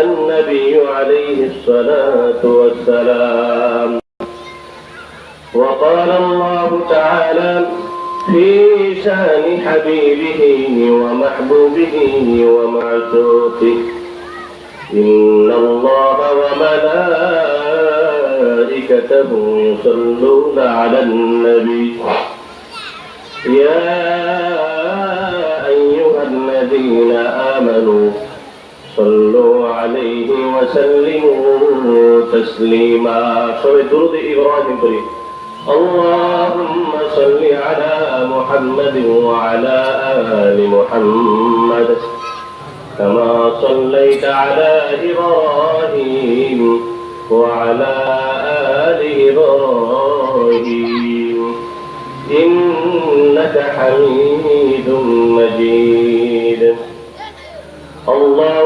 النبي عليه الصلاة والسلام. وقال الله تعالى في شأن حبيبه ومحبوبه ومعشوقه إن الله وملائكته يصلون على النبي. يا أيها الذين آمنوا صلوا عليه وسلموا تسليما. سورة درود إبراهيم كريم اللهم صل على محمد وعلى آل محمد. كما صليت على إبراهيم وعلى آل إبراهيم. إنك حميد مجيد. اللهم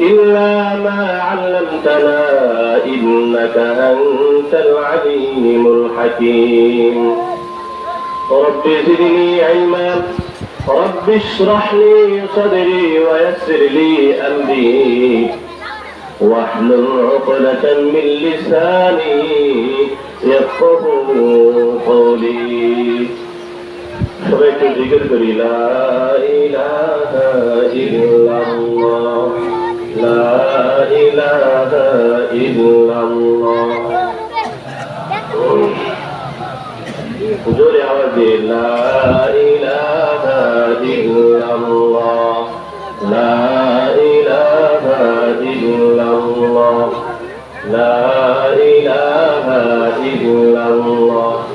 إلا ما علمتنا إنك أنت العليم الحكيم رب زدني علما رب اشرح لي صدري ويسر لي أمري واحلل عقدة من لساني يفقه قولي সবাই একটু জিজ্ঞেস করি লা ইলাহা ইল্লাল্লাহ لا إله إلا الله جل عبد لا إله إلا الله لا إله إلا الله لا إله إلا الله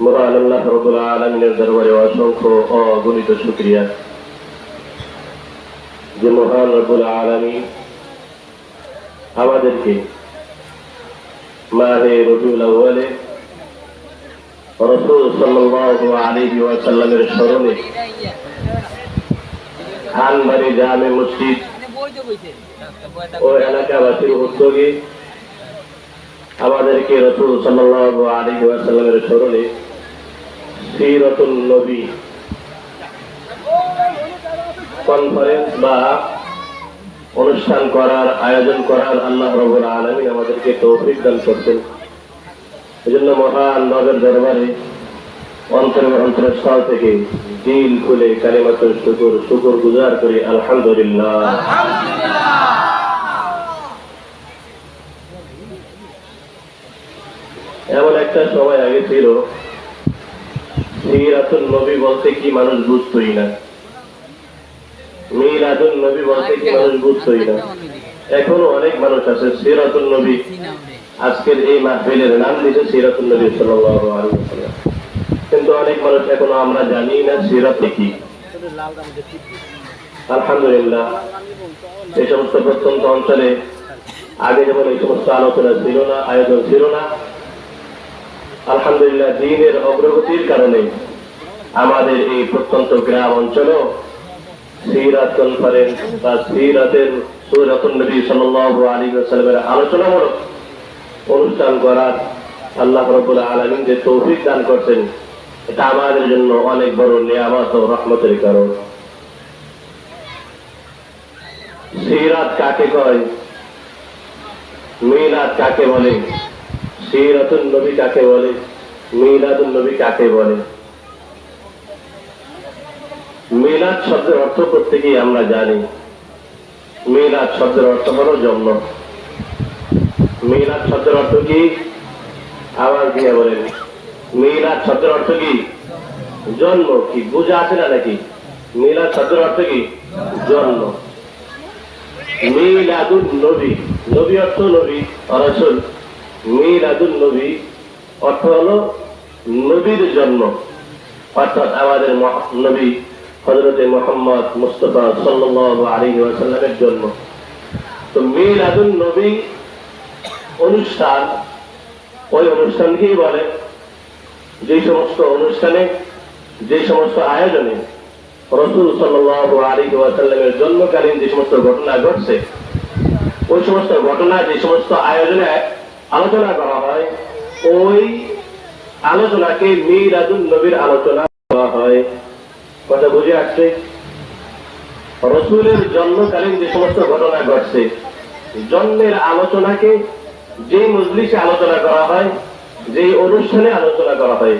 মোরান আল্লাহ রবুল আলমিনের দরবারে অসংখ্য অগণিত মহান আমাদেরকে মাহে রবিউল আউ্বালে রসুল সাল্লাল্লাহু আলাইহি স্মরণে খানবাড়ি জামে মসজিদ আমাদেরকে রসুল সাল্লাল্লাহু আলাইহি ওয়াসাল্লামের স্মরণে সিরাতুল নবী। কনফারেন্স বা অনুষ্ঠান করার, আয়োজন করার আল্লাহ রবুল আলমী আমাদেরকে তৌফিক দান করছেন। এজন্য মহান নবের দরবারে অন্তর অন্তরের স্থল থেকে দিল খুলে কালিমাত শুকুর শুকুর গুজার করি, আলহামদুলিল্লাহ। এমন একটা সময় আগে ছিল নবী বলতে কি মানুষ বুঝতোই না? নবী বলতে কি মানুষ বুঝতোই না? এখনও অনেক মানুষ আছে নবী। আজকের এই মাহফিলের নাম দিয়েছে নবী সাল্লাল্লাহু আলাইহি ওয়াসাল্লাম। কিন্তু অনেক মানুষ এখনও আমরা জানি না সিরাত কি। আলহামদুলিল্লাহ, এই সমস্ত প্রত্যন্ত অঞ্চলে আগে যেমন এই সমস্ত আলোচনা ছিল না, আয়োজন ছিল না আলহামদুলিল্লাহ, দিনের অগ্রগতির কারণে আমাদের এই প্রত্যন্ত গ্রাম অঞ্চলও সিরাত কনফারেন্স বা সিরাতের সৈরাতুল নবী সাল্লাল্লাহু আলাইহি ওয়াসাল্লামের আলোচনামূলক অনুষ্ঠান করার আল্লাহ রাব্বুল আলামিন যে তৌফিক দান করছেন, এটা আমাদের জন্য অনেক বড় নিয়ামত ও রহমতের কারণ। সিরাত কাকে কয়? মিলাদ কাকে বলে? সিরাতুন নবী কাকে বলে? মিলাদুন নবী কাকে বলে? মিলাদ শব্দের অর্থ প্রত্যেকেই আমরা জানি। মিলাদ শব্দের অর্থ হলো জন্ম। মিলাদ শব্দের অর্থ কি? আবার দিয়ে বলেন। মিলাদ শব্দের অর্থ কি? জন্ম কি? বুঝা আছে না নাকি? মিলাদ শব্দের অর্থ কি? জন্ম। মিলাদুন নবী। নবী অর্থ নবী রসুল। মিলাদুন নবী, অর্থ হলো নবীর জন্ম। অর্থাৎ আমাদের নবী হজরতে মোহাম্মদ মুস্তফা সাল্লাল্লাহু আলাইহি ওয়াসাল্লামের জন্ম। তো মিলাদুন নবী অনুষ্ঠান, ওই অনুষ্ঠানকেই বলে। যে সমস্ত অনুষ্ঠানে, যে সমস্ত আয়োজনে রসুল সাল্লাল্লাহু আলাইহি ওয়াসাল্লামের জন্মকালীন যে সমস্ত ঘটনা ঘটছে, ওই সমস্ত ঘটনা, যে সমস্ত আয়োজনে আলোচনা করা হয়। ওই আলোচনাকে মিলাদুন নবীর আলোচনা করা হয়। কথা বুঝে আসছে? রসুলের জন্মকালীন যে সমস্ত ঘটনা ঘটছে, জন্মের আলোচনাকে যে মজলিসে আলোচনা করা হয়, যে অনুষ্ঠানে আলোচনা করা হয়,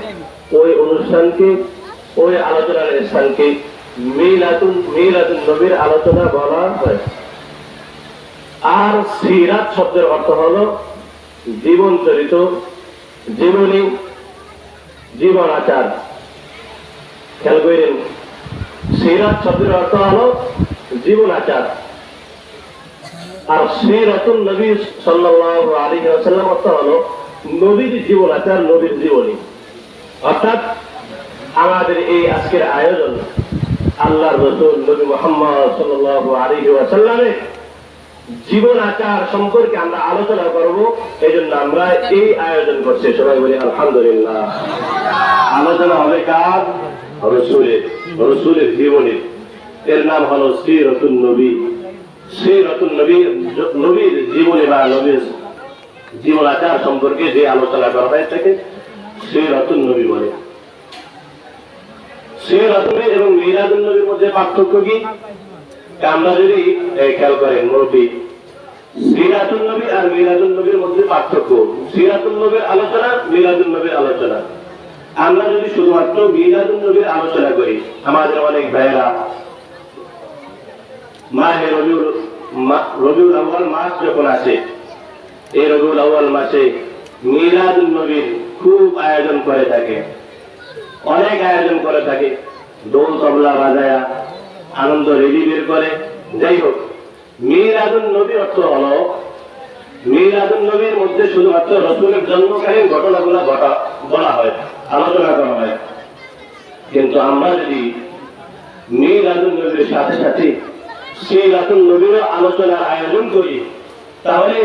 ওই অনুষ্ঠানকে, ওই আলোচনার স্থানকে মিলাদুন মিলাদুন নবীর আলোচনা বলা হয়। আর সিরাত শব্দের অর্থ হলো জীবন চরিত, জীবনী, জীবন আচার। খেয়াল করেন সিরাত শব্দের অর্থ হলো জীবন আচার। আর শ্রী সিরাতুন নবী সাল্লাল্লাহু আলাইহি ওয়াসাল্লাম অর্থ হলো নবীর জীবন আচার, নবীর জীবনী। অর্থাৎ আমাদের এই আজকের আয়োজন আল্লাহর রসুল নবী মোহাম্মদ সাল্লাল্লাহু আলাইহি ওয়াসাল্লামের জীবন আচার সম্পর্কে আমরা আলোচনা করব এই জন্য আমরা এই আয়োজন করছি। সবাই বলি, আলহামদুলিল্লাহ। আলোচনা হবে কার? রসুলের রসুলের জীবনের এর নাম হলো শ্রী রতুন নবী। শ্রী রতুন নবীর নবীর জীবনী বা নবীর জীবন আচার সম্পর্কে যে আলোচনা করা হয় তাকে শ্রী রতুন নবী বলে। শ্রী রতুন এবং মিরাদুল নবীর মধ্যে পার্থক্য কি? আমরা যদি খেয়াল করেন, মুরব্বী সিরাতুল নবী আর মিলাদুল নবীর মধ্যে পার্থক্য। সিরাতুল নবীর আলোচনা মিলাদুল নবীর আলোচনা। আমরা যদি শুধুমাত্র মিলাদুল নবীর আলোচনা করি, আমাদের অনেক ভাইয়েরা, মাহে রবিউল রবিউল আউয়াল মাস যখন আসে, এই রবিউল আউয়াল মাসে মিলাদুল নবীর খুব আয়োজন করে থাকে। অনেক আয়োজন করে থাকে। দোল তবলা বাজায়া আনন্দ রেলি বের করে। যাই হোক, মিলাদুন নবী অর্থ হলো মিলাদুন নবীর মধ্যে শুধুমাত্র রসুলের জন্মকালীন ঘটনাগুলো ঘটা, বলা হয়, আলোচনা করা হয়। কিন্তু আমরা যদি মিলাদুন নবীর সাথে সাথে সিরাতুন নবীর আলোচনার আয়োজন করি, তাহলে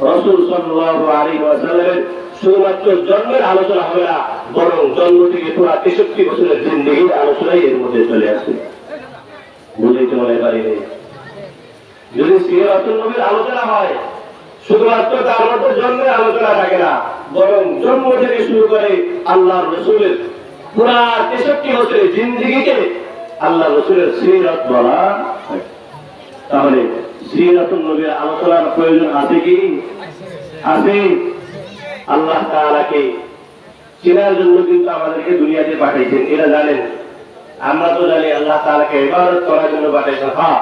রসুল সাল্লাল্লাহু আলাইহি ওয়াসাল্লামের শুধুমাত্র জন্মের আলোচনা হবে না, বরং জন্ম থেকে পুরা তেষট্টি বছরের জিন্দগির আলোচনাই এর মধ্যে চলে আসে বুঝেছি মনে পারি নেই যদি নবীর আলোচনা হয়, শুধুমাত্র আলোচনা থাকে না, বরং জন্ম থেকে শুরু করে আল্লাহ রসুলের পুরা তেষট্টি বছরের জিন্দিগিকে আল্লাহ রসুলের সিরাত বলা তাহলে সিরাতুল নবীর আলোচনার প্রয়োজন আছে কি? আছে। আল্লাহ তাআলাকে চেনার জন্য কিন্তু আমাদেরকে দুনিয়াতে পাঠাইছেন। এরা জানেন আমরা তো জানি আল্লাহ তাআলাকে ইবাদত করার জন্য পাঠাইছেন হ্যাঁ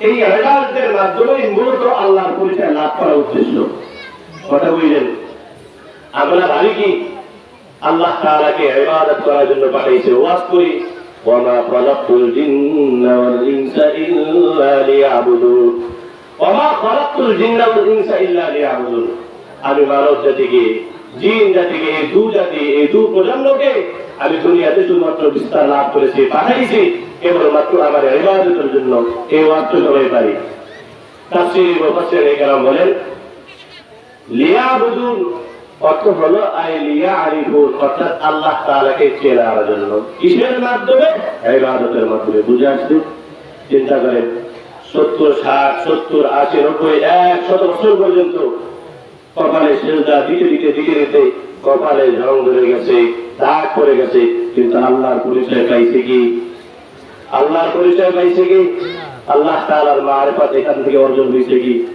এই ইবাদতের মাধ্যমে মূলত আল্লাহর পরিচয় লাভ করা উদ্দেশ্য। কথা বুঝলেন? আমরা ভাবি কি? আল্লাহ তাআলাকে ইবাদত করার জন্য পাঠাইছে ওয়াজ করি আমি মানব জাতিকে জিন জাতিকে, এই দু জাতি, এই দু প্রজন্মকে আমি দুনিয়াতে শুধুমাত্র বিস্তার লাভ করেছি, পাঠাইছি কেবলমাত্র আমার ইবাদতের জন্য, এই ওয়াক্ত সবাই পারি। বলেন, লিয়াবুদুন, অর্থ হলো আই লিয়া অর্থাৎ আল্লাহ চেনার জন্য। কিসের মাধ্যমে? ইবাদতের মাধ্যমে। বুঝে আসছে চিন্তা করেন, সত্তর ষাট, সত্তর, আশি, নব্বই, এক শত বছর পর্যন্ত কপালে সেজদা, দিতে দিতে দিতে দিতে কপালে রং ধরে গেছে, দাগ পড়ে গেছে। কিন্তু আল্লাহর পরিচয় পাইছে কি? আল্লাহর পরিচয় পাইছে কি? আল্লাহ তাআলার মারেফত এখান থেকে অর্জন হয়েছে কি?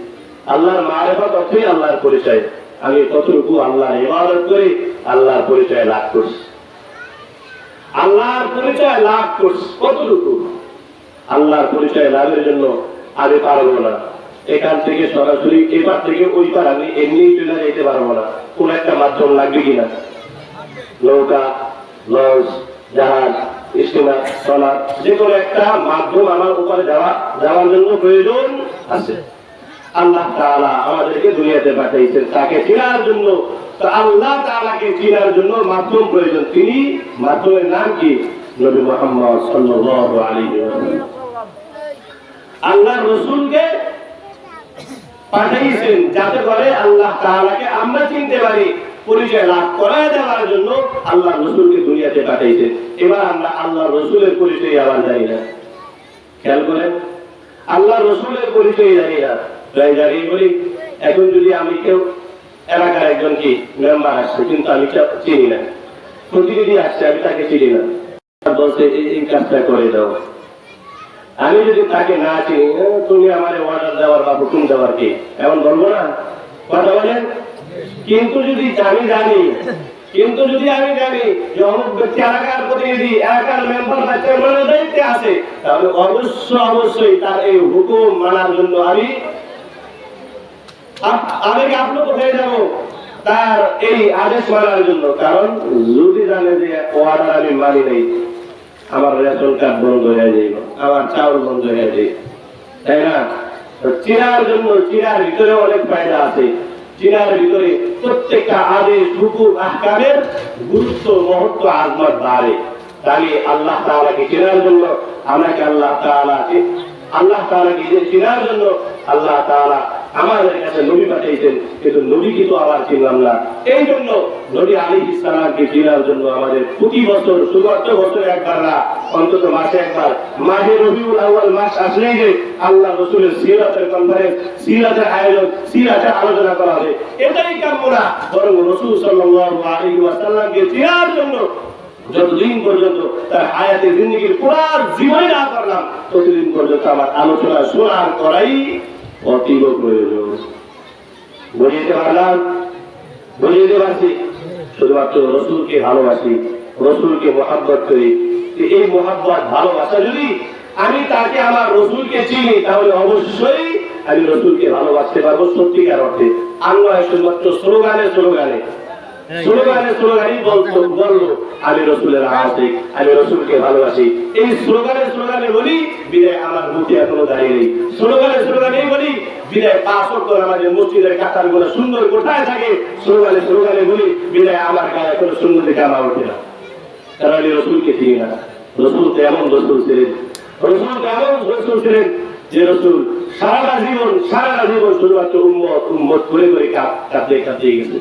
আল্লাহর মারেফত অর্থই আল্লাহর পরিচয়। আমি কতটুকু আল্লাহ ইবাদত করে, আল্লাহর পরিচয় লাভ করছি। আল্লাহর পরিচয় লাভ করছি। কতটুকু? আল্লাহর পরিচয় লাভের জন্য আমি পারব না। এখান থেকে সরাসরি এবার থেকে ওই পার আমি এমনি চলে যেতে পারব না। কোন একটা মাধ্যম লাগবে কিনা? নৌকা লঞ্চ জাহাজ, স্টিমার ট্রলার যে কোনো একটা মাধ্যম আমার উপরে যাওয়া, যাওয়ার জন্য প্রয়োজন আছে। আল্লাহ তাআলা আমাদেরকে দুনিয়াতে পাঠাইছেন। তাকে চেনার জন্য আল্লাহ তাআলাকে চেনার জন্য মাধ্যম প্রয়োজন। তিনি মাধ্যমের নাম কি? নবী মোহাম্মদ সাল্লাল্লাহু আলাইহি ওয়াসাল্লাম। আল্লাহ রসুলকে পাঠাইছেন যাতে করে আল্লাহ তাআলাকে আমরা চিনতে পারি, পরিচয় লাভ করায় দেওয়ার জন্য আল্লাহ রসুলকে দুনিয়াতে পাঠাইছেন এবার আমরা আল্লাহ রসুলের পরিচয় আবার জানি না। খেয়াল করেন? আল্লাহ রসুলের পরিচয় জানি না। তাই জানি, বলি, এখন যদি আমি কেউ, এলাকার একজন কি মেম্বার আসছে, কিন্তু আমি চিনি না। প্রতিনিধি আসছে, আমি তাকে চিনি না। বলছে এই কাজটা করে দাও। আমি যদি তাকে না চিনি তুমি আমার অর্ডার দেওয়ার বা হুকুম দেওয়ার কি? এমন বলব না? কথা বলেন? কিন্তু যদি আমি জানি, কিন্তু যদি আমি জানি যে অমুক ব্যক্তি এলাকার প্রতিনিধি, এলাকার মেম্বার বা চেয়ারম্যানের দায়িত্বে আছে, তাহলে অবশ্য অবশ্যই তার এই হুকুম মানার জন্য আমি আবেগে আপ্লুত হয়ে যাব তার এই আদেশ মানার জন্য। কারণ যদি জানে যে অর্ডার আমি মানি নাই আমার রেশন কার্ড বন্ধ হয়ে যাইব আমার চাউল বন্ধ হয়ে যাইব। তাই না? তো চিনার জন্য চিনার ভিতরে অনেক ফায়দা আছে। চিনার ভিতরে প্রত্যেকটা আদেশ, হুকুম, আহকামের গুরুত্ব, মহত্ব আজমত বাড়ে। তাহলে আল্লাহ তাআলাকে চেনার জন্য আমাকে আল্লাহ তাআলা আল্লাহ তাআলাকে যে চেনার জন্য আল্লাহ তাআলা আমাদের কাছে নবী পাঠাইছেন কিন্তু নবী কিন্তু আবার চিনলাম না। এই জন্য নবী আলী ইসলামকে চেনার জন্য আমাদের প্রতি বছর সুগত বছর একবার না, অন্তত মাসে একবার মাহে রবিউল আউয়াল মাস আসলেই যে আল্লাহ রসুলের সিরাতের কনফারেন্স সিরাতের আয়োজন, সিরাতের আলোচনা করা হবে। এটাই কাম্য না, বরং রসুল ওয়াসাল্লামকে চেনার জন্য যতদিন পর্যন্ত তার হায়াতে জিন্দগির পুরা জীবনে না করলাম ততদিন পর্যন্ত আমার আলোচনা শোনার করাই অতীব প্রয়োজন। বুঝিয়ে পারলাম? বুঝিয়ে পারছি। শুধুমাত্র রসুলকে ভালোবাসি, রসুলকে মহাব্বত করি। এই মহাব্বত, ভালোবাসা যদি আমি তাকে, আমার রসুলকে চিনি, তাহলে অবশ্যই আমি রসুলকে ভালোবাসতে পারব সত্যিকার অর্থে। আর শুধুমাত্র স্লোগানে স্লোগানে। স্লোগানে স্লোগানই বলতো বলল আমি রসুলের আশিক আমি রসুলকে ভালোবাসি। এই স্লোগানে স্লোগানে বলি বিদায় আমার মুখে এখনও দাঁড়িয়ে নেই। স্লোগানে স্লোগানে বলি বিদায় পাঁচ অক্টর আমাদের মসজিদের কাতারগুলো সুন্দর কোথায় থাকে। স্লোগানে স্লোগানে বলি বিদায় আমার গায়ে এখনও সুন্দর দেখে ওঠে না। কারণ আমি রসুলকে চিনি না। রসুল তো এমন রসুল ছিলেন। রসুল তো এমন রসুল ছিলেন যে রসুল সারাটা জীবন সারাটা জীবন শুধুমাত্র উম্মত উম্মত করে করে কাঁদতে কাঁদতে গেছে।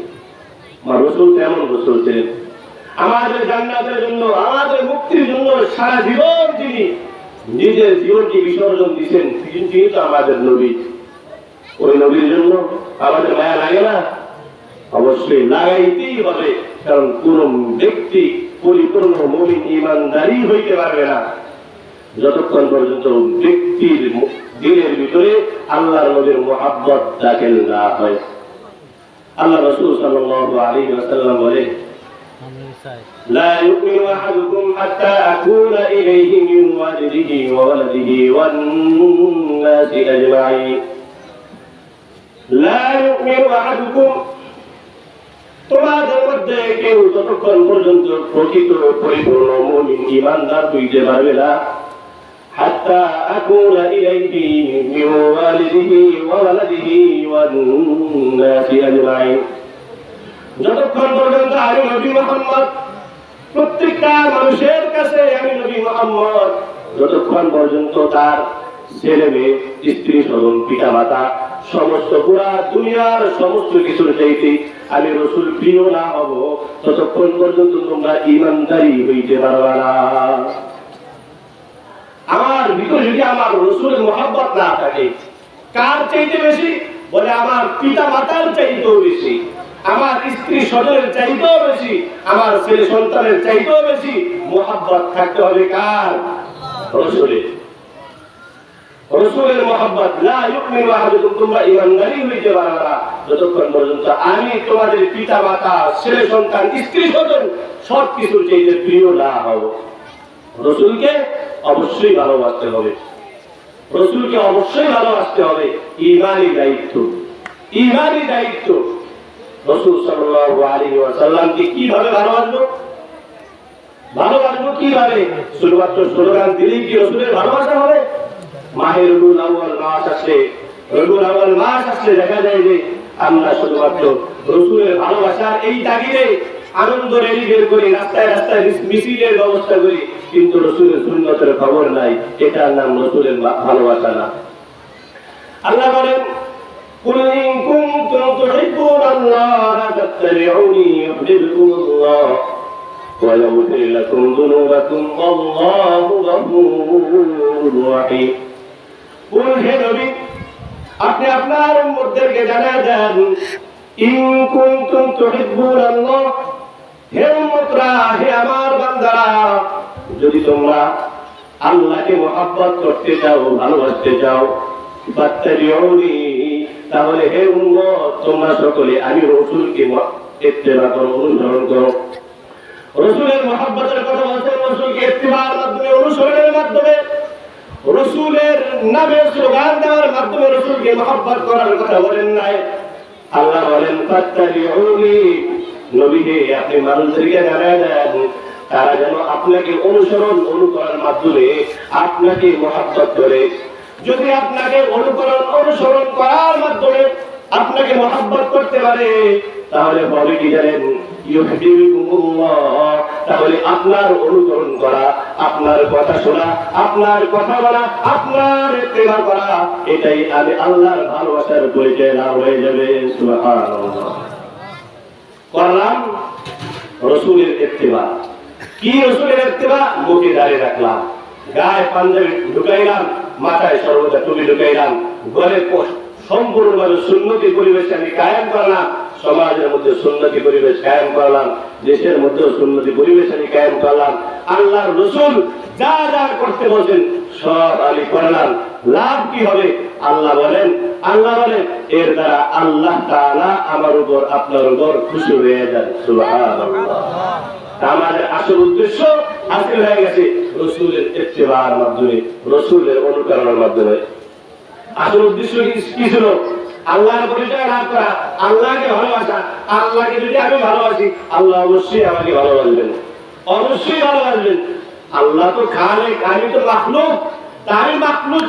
অবশ্যই লাগাইতেই হবে, কারণ কোন ব্যক্তি পরিপূর্ণ মমিন ইমানদারি হইতে পারবে না। যতক্ষণ পর্যন্ত ব্যক্তির দিনের ভিতরে আল্লাহর নবীর মোহাব্বত দাখিল না হয়। আল্লাহ রসুল সাল্লাল্লাহু আলাইহি ওয়াসাল্লাম বলে لا يؤمن أحدكم حتى أكون إليه من والده وولده والناس أجمعين لا يؤمن أحدكم তোমাদের মধ্যে কেউ ততক্ষণ পর্যন্ত প্রকৃত পরিপূর্ণ মুমিন ইমানদার হইতে পারবে না حتى أكون إليه من والده وولده والناس أجمعين যতক্ষণ পর্যন্ত আমি নবী মোহাম্মদ প্রত্যেকটা মানুষের কাছে আমি নবী মোহাম্মদ যতক্ষণ পর্যন্ত তার ছেলে মেয়ে স্ত্রী স্বজন পিতা মাতা সমস্ত পুরা দুনিয়ার সমস্ত কিছুর চাইতে আমি রসুল প্রিয় না হব ততক্ষণ পর্যন্ত তোমরা ইমানদারি হইতে পারবা না আমার ভিতরে যদি আমার রসুলের মোহাব্বত না থাকে, কার চাইতে বেশি? বলে আমার পিতা মাতার চাইতেও বেশি, আমার স্ত্রী স্বজনের চাইতেও বেশি, আমার ছেলে সন্তানের চাইতেও বেশি মোহাব্বত থাকতে হবে কার? রসুলের। রসুলের তোমরা ঈমানদারি হইতে পারবে যতক্ষণ পর্যন্ত আমি তোমাদের পিতা মাতা ছেলে সন্তান, স্ত্রী স্বজন সব কিছুর চাইতে প্রিয় না হব। রসুলকে অবশ্যই ভালোবাসতে হবে। রসুলকে অবশ্যই ভালোবাসতে হবে। ইমানি দায়িত্ব। ইমানি দায়িত্ব। রসুল সাল্লাল্লাহু আলাইহি ওয়াসাল্লামকে কীভাবে ভালোবাসবো? ভালোবাসবো কীভাবে? শুধুমাত্র স্লোগান দিলেই কি রসুলের ভালোবাসা হবে? মাহে রবিউল আউয়াল মাস আসলে রবিউল আউয়াল মাস আসলে দেখা যায় যে আমরা শুধুমাত্র রসুলের ভালোবাসার এই তাগিদে আনন্দ রেলি বের করি রাস্তায় রাস্তায় মিস- মিছিলের ব্যবস্থা করি কিন্তু রসুলের সুন্নতের খবর নাই এটার নাম রসুলের ভা- ভালোবাসা না আল্লাহ বলেন قل إن كنتم تحبون الله فاتبعوني يحببكم الله ويغفر لكم ذنوبكم والله غفور رحيم قل হে নবী আপনি আপনার উম্মতদেরকে জানা দেন ইন কুনতুম তুহিব্বুন আল্লাহ হে উম্মতরা, হে আমার বান্দারা, যদি তোমরা আল্লাহকে মহাব্বত করতে চাও, ভালোবাসতে চাও ফাত্তাবিউনি তাহলে হে উম্মত, তোমরা সকলে আমি রসুলকে ইত্তেবা করো, অনুসরণ করো। রসুলের মহাব্বতের কথা বলছেন, রসুলকে ইত্তিবার মাধ্যমে, অনুসরণের মাধ্যমে। রসুলের নামে স্লোগান দেওয়ার মাধ্যমে রসুলকে মহাব্বত করার কথা বলেন নাই। আল্লাহ বলেন ফাত্তাবিউনি নবীকে আপনি মানুষদেরকে জানায় দেন, তারা যেন আপনাকে অনুসরণ অনুকরণের মাধ্যমে আপনাকে মহাব্বত করে। যদি আপনাকে অনুকরণ অনুসরণ করার মাধ্যমে আপনাকে মহাব্বত করতে পারে, তাহলে হবে কি জানেন? তাহলে আপনার অনুকরণ করা, আপনার কথা শোনা, আপনার কথা বলা, আপনার প্রেমা করা, এটাই আমি আল্লাহর ভালোবাসার পরিচয় না হয়ে যাবে। করলাম রসুলের ইত্তেবা। কি রসুলের ইত্তেবা? মুখে দাঁড়িয়ে রাখলাম। গায়ে পাঞ্জাবি ঢুকাইলাম, মাথায় সর্বদা টুপি ঢুকাইলাম। ঘরে সম্পূর্ণভাবে সুন্নতি পরিবেশ আমি কায়েম করলাম। সমাজের মধ্যে সুন্নতি পরিবেশ কায়েম করলাম। দেশের মধ্যে সুন্নতি পরিবেশ আমি কায়েম করলাম। আল্লাহর রসুল যা যা করতে বলছেন, সব আমি করলাম। লাভ কি হবে? আল্লাহ বলেন আল্লাহ বলেন, এর দ্বারা আল্লাহ তাআলা আমার উপর আপনার উপর খুশি হয়ে যান। আমাদের আসল উদ্দেশ্য হাসিল হয়ে গেছে রসুলের ইত্তেবার মাধ্যমে, রসুলের অনুকরণের মাধ্যমে। আসল উদ্দেশ্য কি- ছিল? আল্লাহর পরিচয় লাভ করা, আল্লাহকে ভালোবাসা। আল্লাহকে যদি আমি ভালোবাসি, আল্লাহ অবশ্যই আমাকে ভালোবাসবেন। অবশ্যই ভালোবাসবেন। আল্লাহ তো খালে আমি তো মাখলুক। তা আমি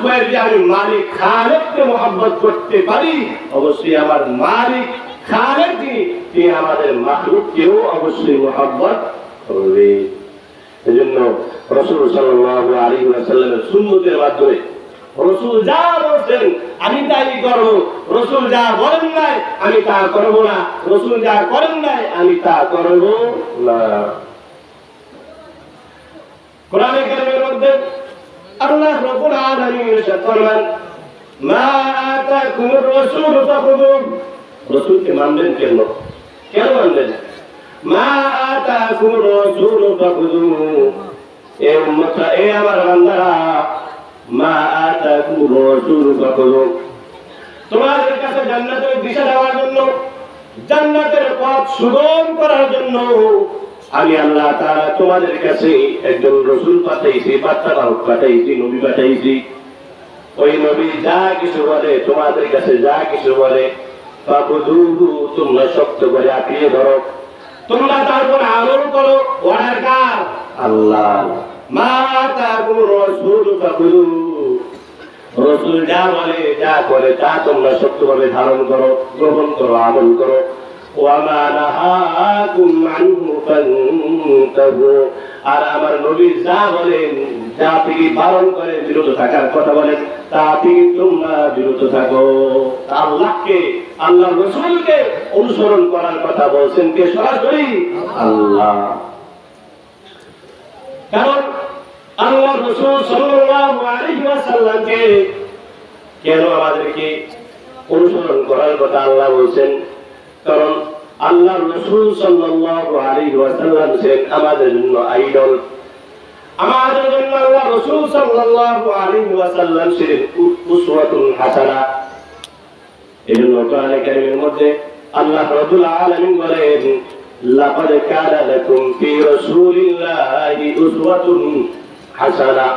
হয়ে যদি আমি মালিক খালেককে মোহাম্মত করতে পারি, অবশ্যই আমার মালিক খালেক তিনি আমাদের মাখলুককেও অবশ্যই মোহাম্মত করবে। এজন্য রসুল সাল্লাল্লাহু আলাইহি ওয়াসাল্লামের সুন্নতের মাধ্যমে রসুল যা বলছেন, আমি তাই করব। রসুল যা বলেন নাই, আমি তা করব না। রসুল যা করেন নাই, আমি তা করব না। কোরআনে কারিমের মধ্যে আল্লাহ রাব্বুল আলামিন ইরশাদ ফরমান মা আতাকুমুর রাসূল ফাখুযুহু রাসূলকে মানবেন কেন কেন মানবেন মা আতাকুমুর রাসূল ফাখুযুহু এ উম্মতরা এ আমার বান্দারা মা আতাকুমুর রাসূল ফাখুযুহু তোমাদের কাছে জান্নাতের দিশা দেওয়ার জন্য, জান্নাতের পথ সুগম করার জন্য আমি আল্লাহ তাআলা তোমাদের কাছে একজন রসুল পাঠাইছি বার্তা বাহক পাঠাইছি, নবী পাঠাইছি। ওই নবী যা কিছু বলে, তোমাদের কাছে যা কিছু বলে তোমরা শক্ত করে ধরো। তোমরা করো মা যা বলে, যা করে, তা তোমরা ধারণ করো, গ্রহণ করো, আমল করো। আর আমার নবী যা বলেন, যা থেকে বারণ করে বিরত থাকার কথা বলেন, তা থেকে তোমরা বিরত থাকো। আল্লাহকে আল্লাহ রসুলকে অনুসরণ করার কথা বলছেন কে সরাসরি? আল্লাহ। কারণ আল্লাহ রসুল সাল্লাল্লাহু কেন আমাদেরকে অনুসরণ করার কথা আল্লাহ বলছেন? কারণ আল্লাহ রসুল সাল্লাল্লাহু আলাইহি ওয়াসাল্লাম ছিলেন আমাদের জন্য আইডল, আমাদের জন্য আল্লাহ রসুল সাল্লাল্লাহু আলাইহি ওয়াসাল্লাম ছিলেন উসওয়াতুল হাসানা। এই কোরআনে কারিমের মধ্যে আল্লাহ রাব্বুল আলামিন বলেন, লাকাদ কানা লাকুম ফি রাসূলিল্লাহি উসওয়াতুন হাসানা।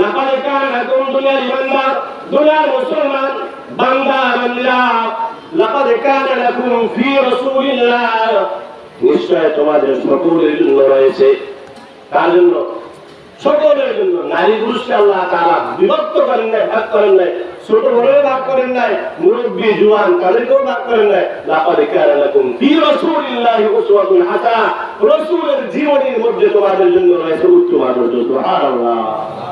লাকাদ কানা লাকুম দুনিয়ার ইমানদার, দুনিয়ার মুসলমান, বান্দা বান্দা লাকাদ কানা লাকুম ফি রাসূলিল্লাহ। নিশ্চয় তোমাদের সকলের জন্য রয়েছে। কার জন্য? সকলের জন্য। নারী পুরুষকে আল্লাহ তারা বিভক্ত করেন নাই, ভাগ করেন নাই। ছোট বড় ভাগ করেন নাই, মুরব্বী, জুয়ান, তাদেরকেও ভাগ করেন নাই। লাকাদ কানা লাকুম ফি রাসূলিল্লাহি উসওয়াতুন হাসানা। রাসূলের জীবনের মধ্যে তোমাদের জন্য রয়েছে উত্তম আদর্শ, সুবহানাল্লাহ।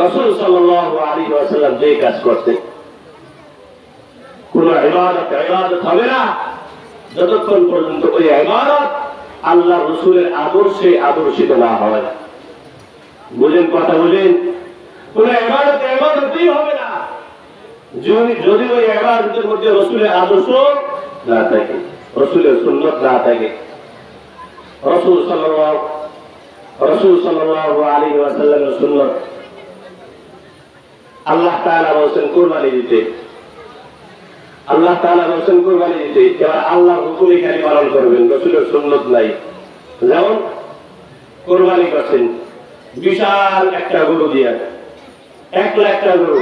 রসুল ওয়াসাল্লাম যে কাজ করছেন কোন হবে না। যতক্ষণ পর্যন্ত ওই ইবাদত আল্লাহ রসুলের আদর্শে আদর্শিত না হয়। বুঝেন কথা বুঝেন? কোন ইবাদত ইবাদতই হবে না। যদি ওই ইবাদতের মধ্যে রসুলের আদর্শ না থাকে, রসুলের সুন্নত না থাকে, রসুল সাল্লাল্লাহু রসুল সাল্লাল্লাহু আলাইহি ওয়াসাল্লামের সুন্নত আল্লাহ তাআলা বলেন কুরবানি দিতে। আল্লাহ তাআলা বলেন কুরবানি দিতে। এবার আল্লাহর হুকুমই খালি পালন করবেন, রসুলের সুন্নত নাই। যেমন কোরবানি করছেন, বিশাল একটা গরু দিয়ে, এক লাখ টাকা গরু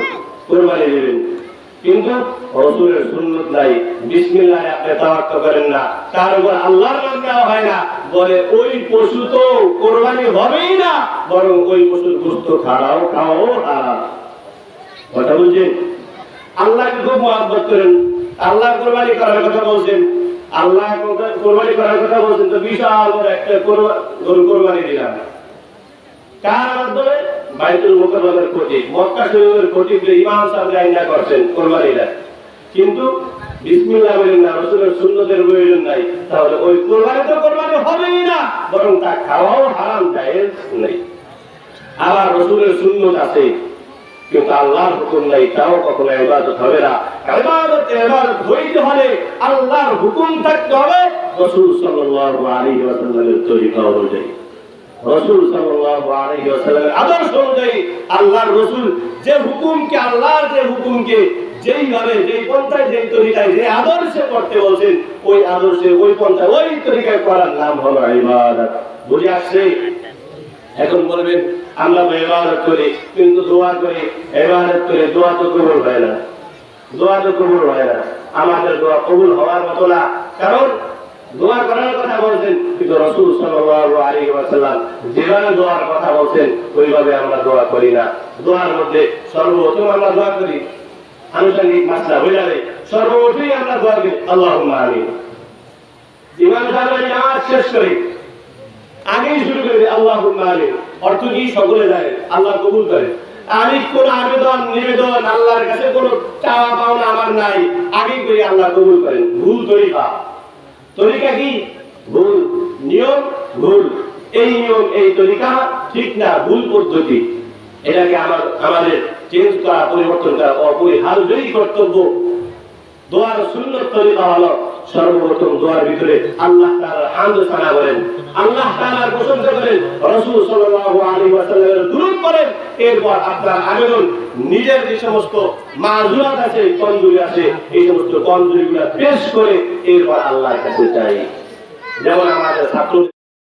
কোরবানি দেবেন। কিন্তু রসুলের সুন্নত নাই। বিসমিল্লাহ, আপনি তাওয়াক্কা করেন না। তার উপর আল্লাহর নাম দেওয়া হয় না। বলে ওই পশু তো কোরবানি হবেই না, বরং ওই পশুর গুস্ত খাওয়াও খাওয়াও হারাম। কথা বলছেন? আল্লাহকে খুব মহাব্বত করেন। আল্লাহ কোরবানি করার কথা বলছেন। আল্লাহ কোরবানি করার কথা বলছেন তো বিশাল বড় একটা গরু কোরবানি দিলাম। করছেন কোরবানিটা কিন্তু বলেন না প্রয়োজন নাই। তাহলে ওই কোরবানি হবেই না, বরং হারাম আবার রসুলের সুন্নত আছে। কিন্তু আল্লাহর হুকুম নাই, তাও কখনো ইবাদত হবে না। ইবাদত ইবাদত হইতে হলে আল্লাহর হুকুম থাকতে হবে। রাসূল সাল্লাল্লাহু আলাইহি ওয়াসাল্লামের তরিকা অনুযায়ী। রাসূল সাল্লাল্লাহু আলাইহি ওয়াসাল্লামের আদর্শ অনুযায়ী আল্লাহর রাসূল যে হুকুমকে, আল্লাহর যে হুকুমকে যেইভাবে, যেই পন্থায়, যেই তরিকায়, যে আদর্শে করতে বলছেন, ওই আদর্শে, ওই পন্থায়, ওই তরিকায় করার নাম হলো ইবাদত। বুঝে আসছে? এখন বলবেন আমরা তো করি, কিন্তু দোয়া করি, এবাদত করে দোয়া তো কবুল হয় না। দোয়া তো কবুল হয় না। আমাদের দোয়া কবুল হওয়ার মতো না। কারণ দোয়া করার কথা বলছেন, কিন্তু রসুল ওয়াসাল্লাম যেভাবে দোয়ার কথা বলছেন, ওইভাবে আমরা দোয়া করি না। দোয়ার মধ্যে সর্বপ্রথম আমরা দোয়া করি। আনুষঙ্গিক মাসলা বুঝালে সর্বপ্রথমই আমরা দোয়া করি, আল্লাহুম্মা আমিন। ইমাম সাহেব নামাজ শেষ করি আগেই শুরু করে আল্লাহ আমিন। অর্থ কি? সকলে জানে। আল্লাহ কবুল করে। আমি কোন আবেদন, নিবেদন, আল্লাহর কাছে কোন চাওয়া পাওনা আমার নাই। আগে করে আল্লাহ কবুল করেন। ভুল তরিকা। তরিকা কি? ভুল। নিয়ম? ভুল। এই নিয়ম, এই তরিকা ঠিক না, ভুল পদ্ধতি। এটাকে আমার, আমাদের চেঞ্জ করা, পরিবর্তন করা, অপরিহার্যই কর্তব্য। দোয়ার সুন্নত তরিকা হলো সর্বপ্রথম দোয়ার ভিতরে আল্লাহ তাআলার হামদ সানা করেন আল্লাহ তাআলার প্রশংসা করেন, রাসূল সাল্লাল্লাহু আলাইহি ওয়াসাল্লামের দুরূদ করেন এরপর আপনার আবেদন, নিজের যে সমস্ত মাযুরাত আছে কঞ্জুরি আছে, এই সমস্ত কমজোরিগুলো পেশ করে এরপর আল্লাহর কাছে চাই যেমন আমাদের ছাত্র